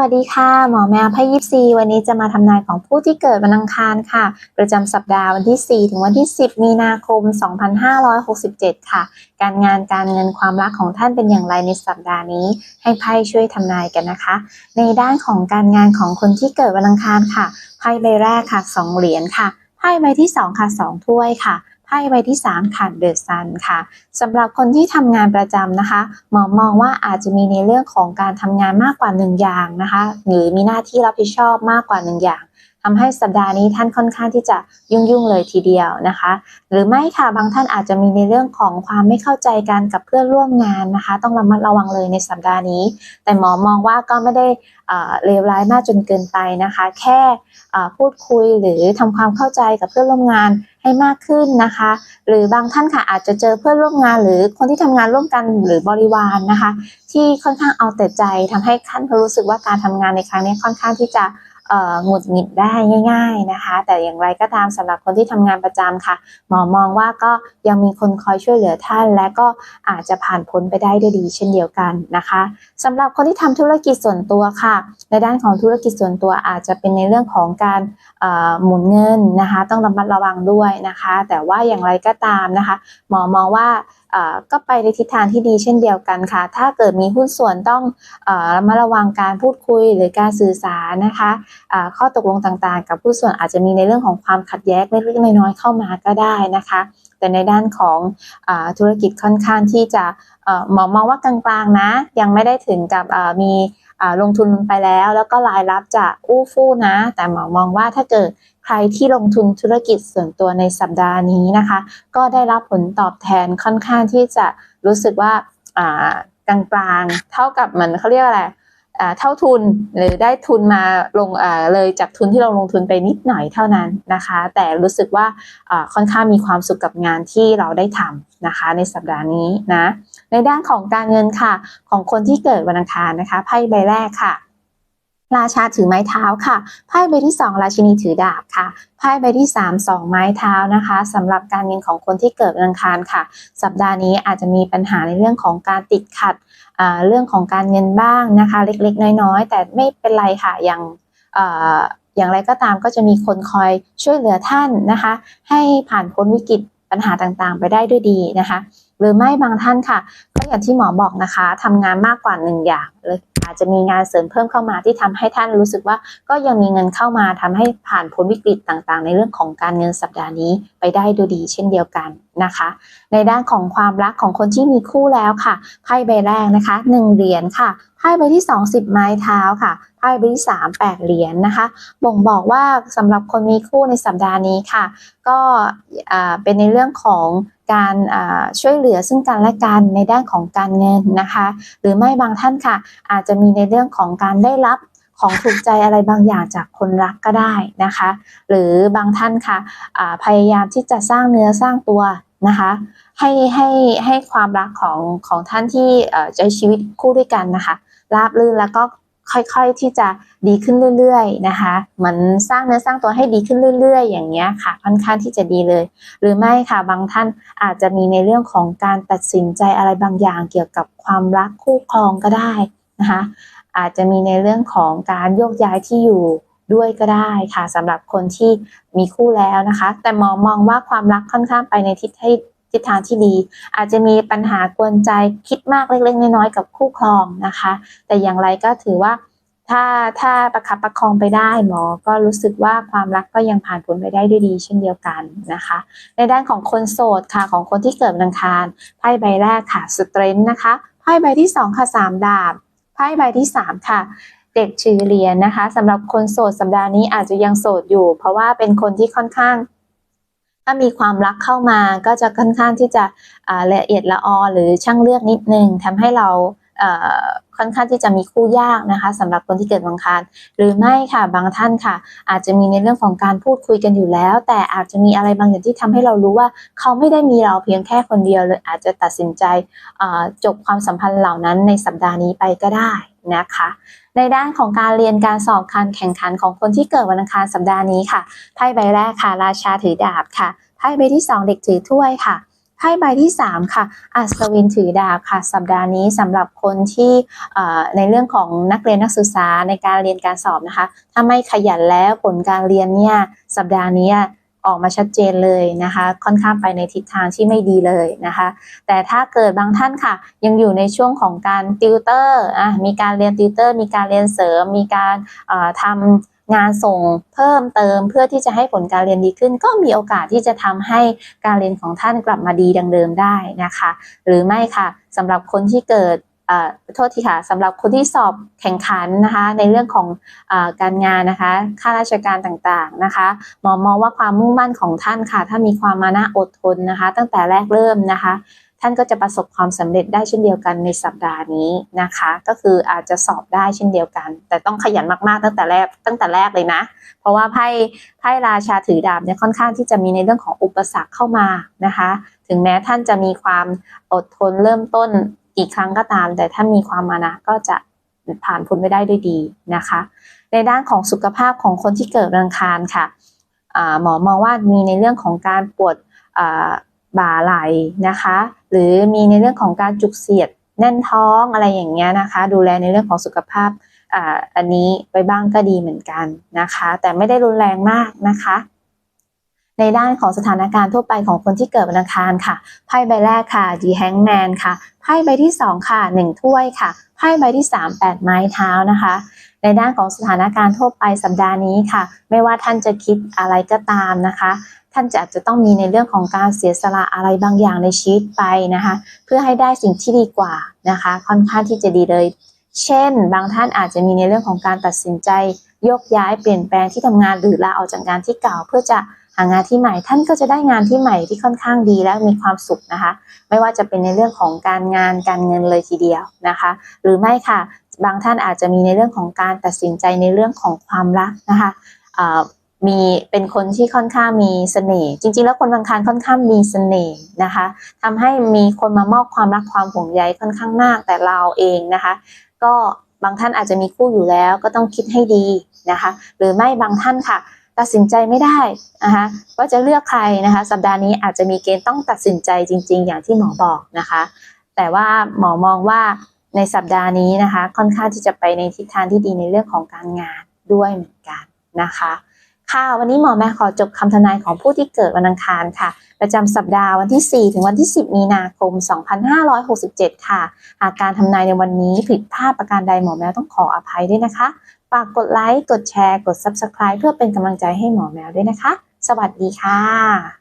วัสดีค่ะ หมอแมวไพ่ยิปซีวันนี้จะมาทำนายของผู้ที่เกิดวันอังคารค่ะ ประจำสัปดาห์วันที่ 4 ถึงวันที่ 10 มีนาคม 2567 ค่ะ การงานการเงินความรักของท่านเป็นอย่างไรในสัปดาห์นี้ ให้ไพ่ช่วยทำนายกันนะคะ ในด้านของการงานของคนที่เกิดวันอังคารค่ะไพ่ใบแรกค่ะ 2 เหรียญค่ะไพ่ใบที่ 2 ค่ะ 2 ถ้วยค่ะ ไพ่ใบที่ 3 ค่ะเดอะซันค่ะสำหรับคนที่ทำงานประจำนะคะหมอมองว่าอาจจะมีในเรื่องของการทำงานมากกว่าหนึ่งอย่างนะคะ หรือมีหน้าที่รับผิดชอบมากกว่าหนึ่งอย่าง ทำให้สัปดาห์นี้ท่านค่อนข้างที่จะยุ่งๆเลยทีเดียวนะคะ หรือไม่ค่ะบางท่านอาจจะมีในเรื่องของความไม่เข้าใจกันกับเพื่อนร่วมงานนะคะ ต้องระมัดระวังเลยในสัปดาห์นี้ แต่หมอมองว่าก็ไม่ได้เลวร้ายมากจนเกินไปนะคะ แค่พูดคุยหรือทำความเข้าใจกับเพื่อนร่วมงานให้มากขึ้นนะคะ หรือบางท่านค่ะอาจจะเจอเพื่อนร่วมงาน หรือคนที่ทำงานร่วมกันหรือบริวารนนะคะ ที่ค่อนข้างเอาแต่ใจทำให้ท่านรู้สึกว่าการทำงานในครั้งนี้ค่อนข้างที่จะ หงุดหงิดได้ง่าย ๆนะคะ แต่อย่างไรก็ตามสำหรับคนที่ทำงานประจำค่ะ หมอมองว่าก็ยังมีคนคอยช่วยเหลือท่าน และก็อาจจะผ่านพ้นไปได้ด้วยดี เช่นเดียวกันนะคะสำหรับคนที่ทำธุรกิจส่วนตัวค่ะ ในด้านของธุรกิจส่วนตัวอาจจะเป็นในเรื่องของการหมุนเงินนะคะ ต้องระมัดระวังด้วยนะคะ แต่ว่าอย่างไรก็ตามนะคะ หมอมองว่า ก็ไปในทิศทางที่ดีเช่นเดียวกันค่ะ ถ้าเกิดมีหุ้นส่วนต้องระมัดระวังการพูดคุยหรือการสื่อสารนะคะข้อตกลงต่างๆ กับผู้ส่วนอาจจะมีในเรื่องของความขัดแย้งเล็กๆน้อยๆเข้ามาก็ได้นะคะ แต่ในด้านของอธุรกิจค่อนข้างที่จะหมอมองว่ากลางๆนะ ยังไม่ได้ถึงกับมีลงทุนไปแล้ว แล้วก็รายรับจะอู้ฟู่นะ แต่หมอมองว่าถ้าเกิด รที่ลงทุนธุรกิจส่วนตัวในสัปดาห์นี้นะคะ ก็ได้รับผลตอบแทนค่อนข้างที่จะรู้สึกว่ากลางๆ เท่ากับมันเขาเรียกอะไรเท่าทุนหรือได้ทุนมาลงเลยจากทุนที่เราลงทุนไปนิดหน่อยเท่านั้นนะคะ แต่รู้สึกว่าค่อนข้างมีความสุขกับงานที่เราได้ทำนะคะ ในสัปดาห์นี้นะในด้านของการเงินค่ะ ของคนที่เกิดวันอังคารนะคะไพ่ใบแรกค่ะ ราชาถือไม้เท้าค่ะ ไพ่ใบที่ 2 ราชินีถือดาบค่ะ ไพ่ใบที่ 3 2 ไม้เท้านะคะสำหรับการเงินของคนที่เกิดวันอังคารค่ะ สัปดาห์นี้อาจจะมีปัญหาในเรื่องของการติดขัดเรื่องของการเงินบ้างนะคะ เล็กๆ น้อยๆ แต่ไม่เป็นไรค่ะอย่างอย่างไรก็ตามก็จะมีคนคอยช่วยเหลือท่านนะคะ ให้ผ่านพ้นวิกฤตปัญหาต่างๆ ไปได้ด้วยดีนะคะ หรือไม่บางท่านค่ะ ก็อย่างที่หมอบอกนะคะทำงานมากกว่าหนึ่งอย่างเลย อาจจะมีงานเสริมเพิ่มเข้ามาที่ทำให้ท่านรู้สึกว่าก็ยังมีเงินเข้ามาทำให้ผ่านพ้นวิกฤตต่างๆ ในเรื่องของการเงินสัปดาห์นี้ไปได้ดูดีเช่นเดียวกันนะคะ ในด้านของความรักของคนที่มีคู่แล้วค่ะไพ่ใบแรกนะคะ1เหรียญค่ะ ไพ่ใบที่ 2 10 ไม้เท้าค่ะไพ่ใบที่3 8เหรียญนนะคะ บ่งบอกว่าสำหรับคนมีคู่ในสัปดาห์นี้ค่ะ ก็เป็นในเรื่องของการช่วยเหลือซึ่งกันและกันในด้านของการเงินนะคะ หรือไม่บางท่านค่ะ อาจจะมีในเรื่องของการได้รับของถูกใจอะไรบางอย่างจากคนรักก็ได้นะคะ หรือบางท่านค่ะพยายามที่จะสร้างเนื้อสร้างตัวนะคะให้ให้ให้ความรักของของท่านที่ใช้ชีวิตคู่ด้วยกันนะคะ ราบรื่นแล้วก็ค่อยๆที่จะดีขึ้นเรื่อยๆนะคะเหมือนสร้างเนื้อสร้างตัวให้ดีขึ้นเรื่อย ๆ อย่างเงี้ยค่ะค่อนข้างที่จะดีเลย หรือไม่ค่ะบางท่านอาจจะมีในเรื่องของการตัดสินใจอะไรบางอย่างเกี่ยวกับความรักคู่ครองก็ได้นะคะอาจจะมีในเรื่องของการโยกย้ายที่อยู่ด้วยก็ได้ค่ะสำหรับคนที่มีคู่แล้วนะคะ แต่มองมองว่าความรักค่อนข้างไปในทิศให้ ทิศทางที่ดี อาจจะมีปัญหากวนใจคิดมากเล็กๆน้อยๆกับคู่ครองนะคะ แต่อย่างไรก็ถือว่าถ้าถ้าประคับประคองไปได้หมอ ก็รู้สึกว่าความรักก็ยังผ่านพ้นไปได้ด้วยดีเช่นเดียวกันนะคะ ในด้านของคนโสดค่ะของคนที่เกิดวันอังคารไพ่ใบแรกค่ะสเตรนท์นะคะไพ่ใบที่2ค่ะ3ดาบไพ่ใบที่3ค่ะเด็กชื่อเรียนนะคะสำหรับคนโสดสัปดาห์นี้อาจจะยังโสดอยู่ เพราะว่าเป็นคนที่ค่อนข้าง ถ้ามีความรักเข้ามาก็จะค่อนข้างที่จะละเอียดละออหรือช่างเลือกนิดนึงทำให้เราค่อนข้างที่จะมีคู่ยากนะคะสำหรับคนที่เกิดวังคารหรือไม่ค่ะบางท่านค่ะ อาจจะมีในเรื่องของการพูดคุยกันอยู่แล้ว แต่อาจจะมีอะไรบางอย่างที่ทำให้เรารู้ว่า เขาไม่ได้มีเราเพียงแค่คนเดียวเลยอาจจะตัดสินใจจบความสัมพันธ์เหล่านั้นในสัปดาห์นี้ไปก็ได้ นะคะ ในด้านของการเรียนการสอบการแข่งขันของคนที่เกิดวันอังคารสัปดาห์นี้ค่ะไพ่ใบแรกค่ะ ราชาถือดาบค่ะไพ่ใบที่ 2 เด็กถือถ้วยค่ะไพ่ใบที่3ค่ะ อัศวินถือดาบค่ะ สัปดาห์นี้สำหรับคนที่ในเรื่องของนักเรียนนักศึกษาในการเรียนการสอบนะคะ ถ้าไม่ขยันแล้วผลการเรียนเนี่ยสัปดาห์นี้ ออกมาชัดเจนเลยนะคะ ค่อนข้างไปในทิศทางที่ไม่ดีเลยนะคะ แต่ถ้าเกิดบางท่านค่ะ ยังอยู่ในช่วงของการติวเตอร์อะมีการเรียนติวเตอร์ มีการเรียนเสริม มีการทำงานส่งเพิ่มเติม เพื่อที่จะให้ผลการเรียนดีขึ้น ก็มีโอกาสที่จะทำให้การเรียนของท่านกลับมาดีดังเดิมได้นะคะ หรือไม่ค่ะสำหรับคนที่เกิด โทษทีค่ะสำหรับคนที่สอบแข่งขันนะคะในเรื่องของอการงานนะคะข้าราชการต่างๆนะคะหมอมองว่าความมุ่งมั่นของท่านค่ะ ถ้ามีความมานะอดทนนะคะ ตั้งแต่แรกเริ่มนะคะ ท่านก็จะประสบความสำเร็จได้เช่นเดียวกันในสัปดาห์นี้นะคะ ก็คืออาจจะสอบได้เช่นเดียวกัน แต่ต้องขยันมากๆตั้งแต่แรกตั้งแต่แรกเลยนะ เพราะว่าไพ่ไพ่ราชาถือดาบเนี่ยค่อนข้างที่จะมีในเรื่องของอุปสรรคเข้ามานะคะ ถึงแม้ท่านจะมีความอดทนเริ่มต้น กี่ครั้งก็ตาม แต่ถ้ามีความมานะก็จะผ่านพ้นไปได้ด้วยดีนะคะ ในด้านของสุขภาพของคนที่เกิดวังคารค่ะหมอมองว่ามีในเรื่องของการปวดบ่าไหล่นะคะ หรือมีในเรื่องของการจุกเสียดแน่นท้องอะไรอย่างเงี้ยนะคะ ดูแลในเรื่องของสุขภาพออันนี้ไปบ้างก็ดีเหมือนกันนะคะ แต่ไม่ได้รุนแรงมากนะคะ ในด้านของสถานการณ์ทั่วไปของคนที่เกิดวันอังคารค่ะ ไพ่ใบแรกค่ะ The Hangman ค่ะ ไพ่ใบที่สองค่ะหนึ่งถ้วยค่ะ ไพ่ใบที่สามแปดไม้เท้านะคะ ในด้านของสถานการณ์ทั่วไปสัปดาห์นี้ค่ะ ไม่ว่าท่านจะคิดอะไรก็ตามนะคะท่านจะอาจจะต้องมีในเรื่องของการเสียสละอะไรบางอย่างในชีวิตไปนะคะ เพื่อให้ได้สิ่งที่ดีกว่านะคะ ค่อนข้างที่จะดีเลย เช่น บางท่านอาจจะมีในเรื่องของการตัดสินใจยกย้ายเปลี่ยนแปลงที่ทำงานหรือลาออกจากงานที่เก่า เพื่อจะหางานที่ใหม่ ท่านก็จะได้งานที่ใหม่ที่ค่อนข้างดีและมีความสุขนะคะ ไม่ว่าจะเป็นในเรื่องของการงานการเงินเลยทีเดียวนะคะ หรือไม่ค่ะ บางท่านอาจจะมีในเรื่องของการตัดสินใจในเรื่องของความรักนะคะมีเป็นคนที่ค่อนข้างมีเสน่ห์จริง ๆ แล้วคนบางคารค่อนข้างมีเสน่ห์นะคะทำให้มีคนมามอบความรักความห่วงใยค่อนข้างมากแต่เราเองนะคะ ก็บางท่านอาจจะมีคู่อยู่แล้วก็ต้องคิดให้ดีนะคะ หรือไม่บางท่านค่ะ ตัดสินใจไม่ได้นะคะว่าจะเลือกใครนะคะ สัปดาห์นี้อาจจะมีเกณฑ์ต้องตัดสินใจจริง ๆ อย่างที่หมอบอกนะคะ แต่ว่าหมอมองว่าในสัปดาห์นี้นะคะ ค่อนข้างที่จะไปในทิศทางที่ดีในเรื่องของการงานด้วยเหมือนกันนะคะ ค่ะ วันนี้หมอแม่ขอจบคำทำนายของผู้ที่เกิดวันอังคารค่ะ ประจำสัปดาห์วันที่ 4 ถึงวันที่ 10 มีนาคม 2567 ค่ะ อากการทำนายในวันนี้ผิดพลาดประการใดหมอแมวต้องขออภัยด้วยนะคะฝากกดไลค์ กดแชร์ กด Subscribe เพื่อเป็นกำลังใจให้หมอแมวด้วยนะคะ สวัสดีค่ะ